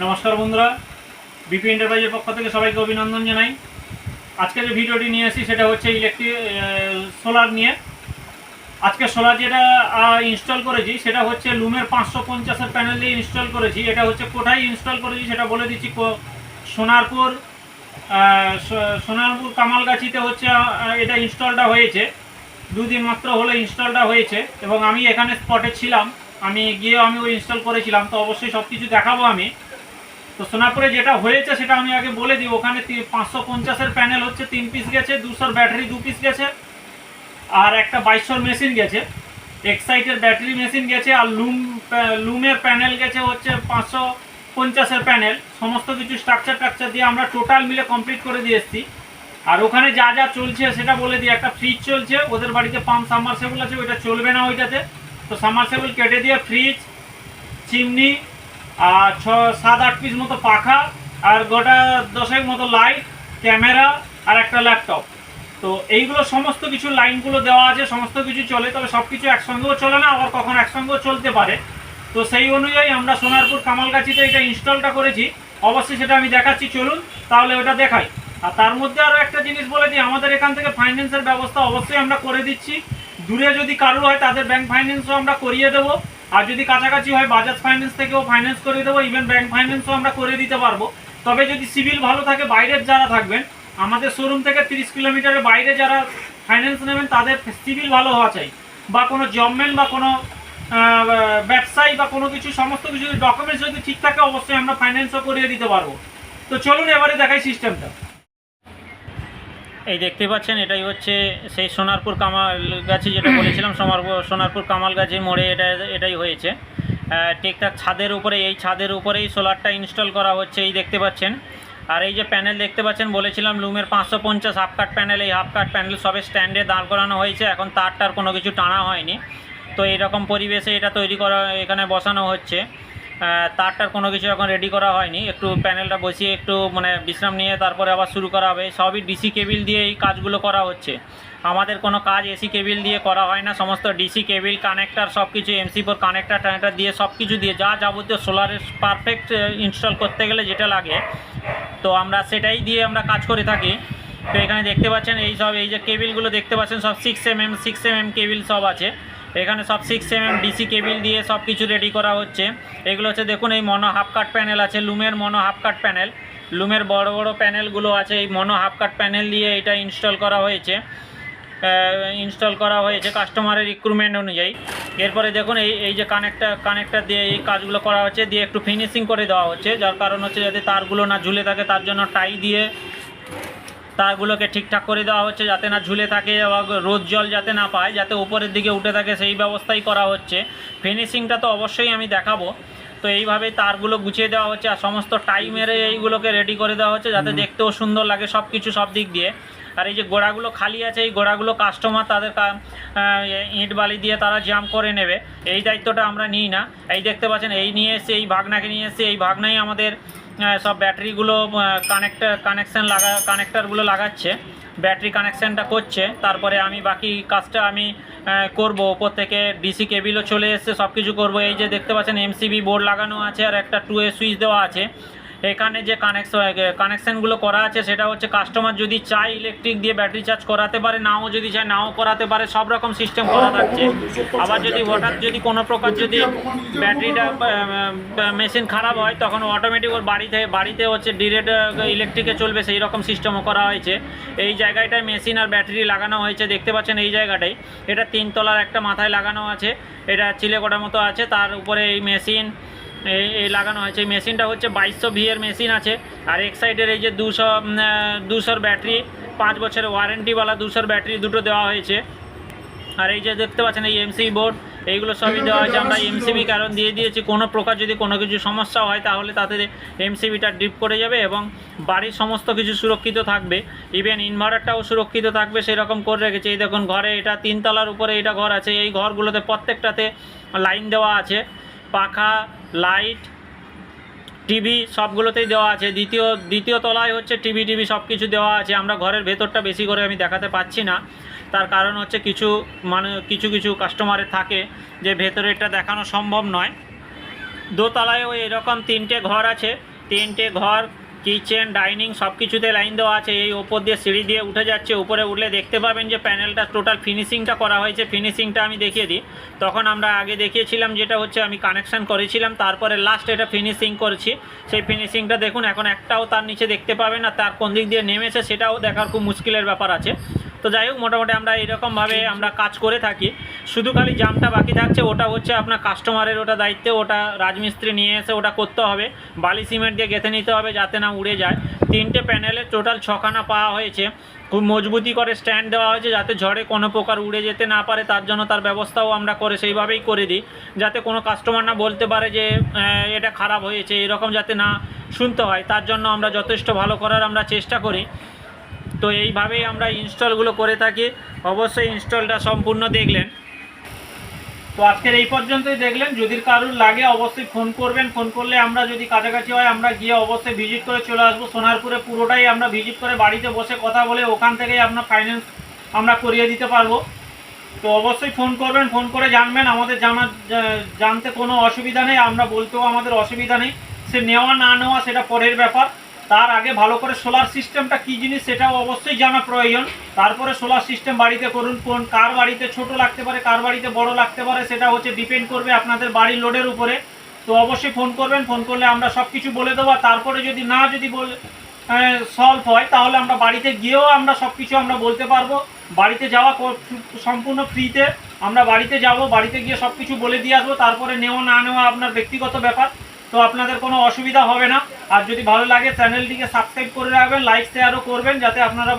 নমস্কার বন্ধুরা, বিপি এন্টারপ্রাইজের পক্ষ থেকে সবাইকে অভিনন্দন জানাই। আজকে যে ভিডিওটি নিয়ে আসি, সেটা হচ্ছে ইলেকট্রিক সোলার নিয়ে। আজকে সোলার যেটা ইনস্টল করেছি, সেটা হচ্ছে লুমের পাঁচশো পঞ্চাশের প্যানেল দিয়ে ইনস্টল করেছি। এটা হচ্ছে কোথায় ইনস্টল করেছি, সেটা বলে দিচ্ছি। সোনারপুর সোনারপুর কামালগাছিতে হচ্ছে এটা ইনস্টলটা হয়েছে। দুদিন মাত্র হলো ইনস্টলটা হয়েছে এবং আমি এখানে স্পটে ছিলাম। আমি গিয়ে আমি ওই ইনস্টল করেছিলাম। তো অবশ্যই সব কিছু দেখাবো আমি। তো সোনারপুরে যেটা হয়েছে সেটা আমি আগে বলে দিই। ওখানে পাঁচশো পঞ্চাশের প্যানেল হচ্ছে, তিন পিস গেছে, দুশোর ব্যাটারি দু পিস গেছে, আর একটা বাইশশোর মেশিন গেছে। এক্সাইটের ব্যাটারি মেশিন গেছে, আর লুম লুমের প্যানেল গেছে হচ্ছে পাঁচশো পঞ্চাশের প্যানেল সমস্ত কিছু স্ট্রাকচার টাকচার দিয়ে আমরা টোটাল মিলে কমপ্লিট করে দিয়ে এসেছি। আর ওখানে যা যা চলছে সেটা বলে দিই। একটা ফ্রিজ চলছে, ওদের বাড়িতে পাম্প সাবমার্সেবল আছে, ওইটা চলবে না ওইটাতে। তো সাবমার্সেবল কেটে দিয়ে ফ্রিজ চিমনি আর ছ, সাত, আট পিস মতো পাখা, আর গোটা দশেক মতো লাইট ক্যামেরা আর একটা ল্যাপটপ তো এইগুলো সমস্ত কিছু লাইনগুলো দেওয়া আছে, সমস্ত কিছু চলে, তবে সব কিছু একসঙ্গেও চলে না, আবার কখন একসঙ্গেও চলতে পারে। তো সেই অনুযায়ী আমরা সোনারপুর কামালগাছিতে এটা ইনস্টলটা করেছি। অবশ্যই সেটা আমি দেখাচ্ছি, চলুন, তাহলে ওটা দেখাই। আর তার মধ্যে আরও একটা জিনিস বলে দিই, আমাদের এখান থেকে ফাইন্যান্সের ব্যবস্থা অবশ্যই আমরা করে দিচ্ছি। দূরে যদি কারোর হয়, তাদের ব্যাংক ফাইন্যান্সও আমরা করিয়ে দেবো। আর যদি কাছাকাছি হয় বাজাজ ফাইন্যান্স থেকেও ফাইন্যান্স করে দেবো ইভেন ব্যাংক ফাইন্যান্সও আমরা করে দিতে পারব। তবে যদি সিভিল ভালো থাকে, বাইরের যারা থাকবেন, আমাদের শোরুম থেকে তিরিশ কিলোমিটারের বাইরে যারা ফাইন্যান্স নেবেন, তাদের সিভিল ভালো হওয়া চাই। বা কোনো জবম্যান বা কোনো ব্যবসায়ী বা কোনো কিছু, সমস্ত কিছু ডকুমেন্টস যদি ঠিক থাকে, অবশ্যই আমরা ফাইন্যান্সও করিয়ে দিতে পারব। তো চলুন এবারে দেখাই সিস্টেমটা এই দেখতে পাচ্ছেন এটাই হচ্ছে সেই সোনারপুর কামাল গাছি যেটা বলেছিলাম সোনারপুর সোনারপুর কামাল গাছির মোড়ে এটা এটাই হয়েছে। ঠিকঠাক ছাদের উপরে এই ছাদের উপরেই সোলারটা ইনস্টল করা হচ্ছে এই দেখতে পাচ্ছেন। আর এই যে প্যানেল দেখতে পাচ্ছেন বলেছিলাম লুমের পাঁচশো পঞ্চাশ হাফ কাট প্যানেল এই হাফ কাট প্যানেল সবে স্ট্যান্ডে দাঁড় করানো হয়েছে এখন তারটার কোনো কিছু টানা হয়নি। তো এরকম পরিবেশে এটা তৈরি করা এখানে বসানো হচ্ছে। তারটার কোনো কিছু এখন রেডি করা হয়নি। একটু প্যানেলটা বসিয়ে একটু মানে বিশ্রাম নিয়ে তারপরে আবার শুরু করা হবে। সবই ডিসি কেবিল দিয়ে এই কাজগুলো করা হচ্ছে। আমাদের কোনো কাজ এসি কেবিল দিয়ে করা হয় না। সমস্ত ডিসি কেবিল কানেক্টার সব কিছু এমসি ফোর কানেক্টার টানেক্টার দিয়ে সব কিছু দিয়ে যা যাবতীয় সোলারের পারফেক্ট ইনস্টল করতে গেলে যেটা লাগে, তো আমরা সেটাই দিয়ে আমরা কাজ করে থাকি। তো এখানে দেখতে পাচ্ছেন এই সব, এই যে কেবিলগুলো দেখতে পাচ্ছেন, সব six M M six M M cable সব আছে। এখানে সব six M M DC cable দিয়ে সব কিছু রেডি করা হচ্ছে। এগুলো হচ্ছে দেখুন, এই মনো হাফ কাট প্যানেল আছে লুমের মনো হাফ কাট প্যানেল লুমের বড় বড় প্যানেলগুলো আছে, এই মনো হাফ কাট প্যানেল দিয়ে এটা ইনস্টল করা হয়েছে। ইনস্টল করা হয়েছে কাস্টমারের রিক্রুটমেন্ট অনুযায়ী। এরপরে দেখুন, এই এই যে কানেক্টার কানেক্টার দিয়ে এই কাজগুলো করা হচ্ছে, দিয়ে একটু ফিনিশিং করে দেওয়া হচ্ছে। যার কারণ হচ্ছে যাতে তারগুলো না ঝুলে থাকে, তার জন্য টাই দিয়ে তারগুলোকে ঠিকঠাক করে দেওয়া হচ্ছে যাতে না ঝুলে থাকে বা রোদ জল যাতে না পায় যাতে উপরের দিকে উঠে থাকে সেই ব্যবস্থাই করা হচ্ছে। ফিনিশিংটা তো অবশ্যই আমি দেখাবো। তো এইভাবে তারগুলো গুছিয়ে দেওয়া হচ্ছে আর সমস্ত টাইমের এইগুলোকে রেডি করে দেওয়া হচ্ছে যাতে দেখতেও সুন্দর লাগে সব কিছু সব দিক দিয়ে। আর এই যে গোড়াগুলো খালি আছে, এই গোড়াগুলো কাস্টমার তাদের ইট বালি দিয়ে তারা জাম করে নেবে। এই দায়িত্বটা আমরা নিই না। এই দেখতে পাচ্ছেন, এই নিয়ে এসে, এই ভাগনাকে নিয়ে এসে, এই ভাগনাই আমাদের সব ব্যাটারিগুলো কানেক্টার কানেকশান লাগা কানেক্টারগুলো লাগাচ্ছে। ব্যাটারি কানেকশানটা করছে। তারপরে আমি বাকি কাজটা আমি করব। ওপর থেকে ডিসি কেবিলও চলে এসছে সব কিছু করব। এই যে দেখতে পাচ্ছেন এমসিবি বোর্ড লাগানো আছে আর একটা টু এ সুইচ দেওয়া আছে। এখানে যে কানেকশন কানেকশানগুলো করা আছে, সেটা হচ্ছে কাস্টমার যদি চায় ইলেকট্রিক দিয়ে ব্যাটারি চার্জ করাতে পারে, নাও যদি চায় নাও করাতে পারে, সব রকম সিস্টেম করা থাকছে। আবার যদি হঠাৎ যদি কোনো প্রকার যদি ব্যাটারিটা মেশিন খারাপ হয়, তখন অটোমেটিক ওর বাড়িতে বাড়িতে হচ্ছে ডিরেক্ট ইলেকট্রিকে চলবে, সেই রকম সিস্টেমও করা হয়েছে। এই জায়গাটায় মেশিন আর ব্যাটারি লাগানো হয়েছে, দেখতে পাচ্ছেন এই জায়গাটাই। এটা তিনতলার একটা মাথায় লাগানো আছে। এটা চিলেকোটার মতো আছে, তার উপরে এই মেশিন এই লাগানো হয়েছে। এই মেশিনটা হচ্ছে বাইশশো ভিএর মেশিন আছে। আর এক সাইডের এই যে দুশো দুশোর ব্যাটারি, পাঁচ বছরের ওয়ারেন্টিওয়ালা দুশোর ব্যাটারি দুটো দেওয়া হয়েছে। আর এই যে দেখতে পাচ্ছেন, এই এমসি বোর্ড এইগুলো সবই দেওয়া হয়েছে। আমরা এমসিবি কারণ দিয়ে দিয়েছি। কোনো প্রকার যদি কোনো কিছু সমস্যা হয়, তাহলে তাতে এমসিবিটা ডিপ করে যাবে এবং বাড়ির সমস্ত কিছু সুরক্ষিত থাকবে। ইভেন ইনভার্টারটাও সুরক্ষিত থাকবে, সেরকম করে রেখেছে। এই দেখুন, ঘরে এটা তিনতলার উপরে এটা ঘর আছে। এই ঘরগুলোতে প্রত্যেকটাতে লাইন দেওয়া আছে। পাখা লাইট, টিভি সবগুলোতেই দেওয়া আছে। দ্বিতীয় দ্বিতীয় তলায় হচ্ছে টিভি টিভি সব কিছু দেওয়া আছে। আমরা ঘরের ভেতরটা বেশি করে আমি দেখাতে পাচ্ছি না। তার কারণ হচ্ছে কিছু মানে কিছু কিছু কাস্টমারের থাকে যে ভেতরেরটা দেখানো সম্ভব নয়। দোতলায়ও এরকম তিনটে ঘর আছে। তিনটে ঘর কিচেন, ডাইনিং সব কিছুতে লাইন দেওয়া আছে। এই ওপর দিয়ে সিঁড়ি দিয়ে উঠে যাচ্ছে। উপরে উঠলে দেখতে পাবেন যে প্যানেলটা টোটাল ফিনিশিংটা করা হয়েছে। ফিনিশিংটা আমি দেখিয়ে দিই। তখন আমরা আগে দেখিয়েছিলাম যেটা হচ্ছে আমি কানেকশান করেছিলাম। তারপরে লাস্ট এটা ফিনিশিং করছি। সেই ফিনিশিংটা দেখুন, এখন একটাও তার নিচে দেখতে পাবেন আর তার কোন দিক দিয়ে নেমেছে সেটাও দেখার খুব মুশকিলের ব্যাপার আছে। তো যাই হোক, মোটামুটি আমরা এরকমভাবে আমরা কাজ করে থাকি। শুধু খালি জামটা বাকি থাকছে, ওটা হচ্ছে আপনার কাস্টমারের ওটা দায়িত্বে, ওটা রাজমিস্ত্রি নিয়ে এসে ওটা করতে হবে। বালি সিমেন্ট দিয়ে গেঁথে নিতে হবে যাতে না উড়ে যায়। তিনটে প্যানেলে টোটাল ছখানা পাওয়া হয়েছে। খুব মজবুতি করে স্ট্যান্ড দেওয়া হয়েছে যাতে ঝড়ে কোনো প্রকার উড়ে যেতে না পারে, তার জন্য তার ব্যবস্থাও আমরা করে সেইভাবেই করে দিই। যাতে কোনো কাস্টমার না বলতে পারে যে এটা খারাপ হয়েছে, এরকম যাতে না শুনতে হয়। তার জন্য আমরা যথেষ্ট ভালো করার আমরা চেষ্টা করি। তো এইভাবেই আমরা ইনস্টলগুলো করে থাকি। অবশ্যই ইনস্টলটা সম্পূর্ণ দেখলেন। তো আজকের এই পর্যন্তই দেখলেন। যদি কারুর লাগে অবশ্যই ফোন করবেন। ফোন করলে আমরা যদি কাছাকাছি হয়, আমরা গিয়ে অবশ্যই ভিজিট করে চলে আসব। সোনারপুরে পুরোটাই আমরা ভিজিট করে বাড়িতে বসে কথা বলে ওখান থেকেই আপনার ফাইন্যান্স আমরা করিয়ে দিতে পারব। তো অবশ্যই ফোন করবেন। ফোন করে জানবেন। আমাদের জানার জানতে কোনো অসুবিধা নেই। আমরা বলতেও আমাদের অসুবিধা নেই। সে নেওয়া না নেওয়া সেটা পরের ব্যাপার। তার আগে ভালো করে সোলার সিস্টেমটা কী জিনিস সেটাও অবশ্যই জানা প্রয়োজন। তারপরে সোলার সিস্টেম বাড়িতে করুন, কোন কার বাড়িতে ছোট লাগতে পারে, কার বাড়িতে বড় লাগতে পারে, সেটা হচ্ছে ডিপেন্ড করবে আপনাদের বাড়ির লোডের উপরে। তো অবশ্যই ফোন করবেন ফোন করলে আমরা সব কিছু বলে দেবো। তারপরে যদি না যদি বলে সলভ হয়, তাহলে আমরা বাড়িতে গিয়েও আমরা সব কিছু আমরা বলতে পারব। বাড়িতে যাওয়া সম্পূর্ণ ফ্রিতে আমরা বাড়িতে যাব, বাড়িতে গিয়ে সব কিছু বলে দিয়ে আসব। তারপরে নেওয়া, না নেওয়া আপনার ব্যক্তিগত ব্যাপার। তো আপনাদের কোনো অসুবিধা হবে না। আর যদি ভালো লাগে, চ্যানেলটিকে সাবস্ক্রাইব করে রাখবেন লাইক শেয়ারও করবেন, যাতে আপনারা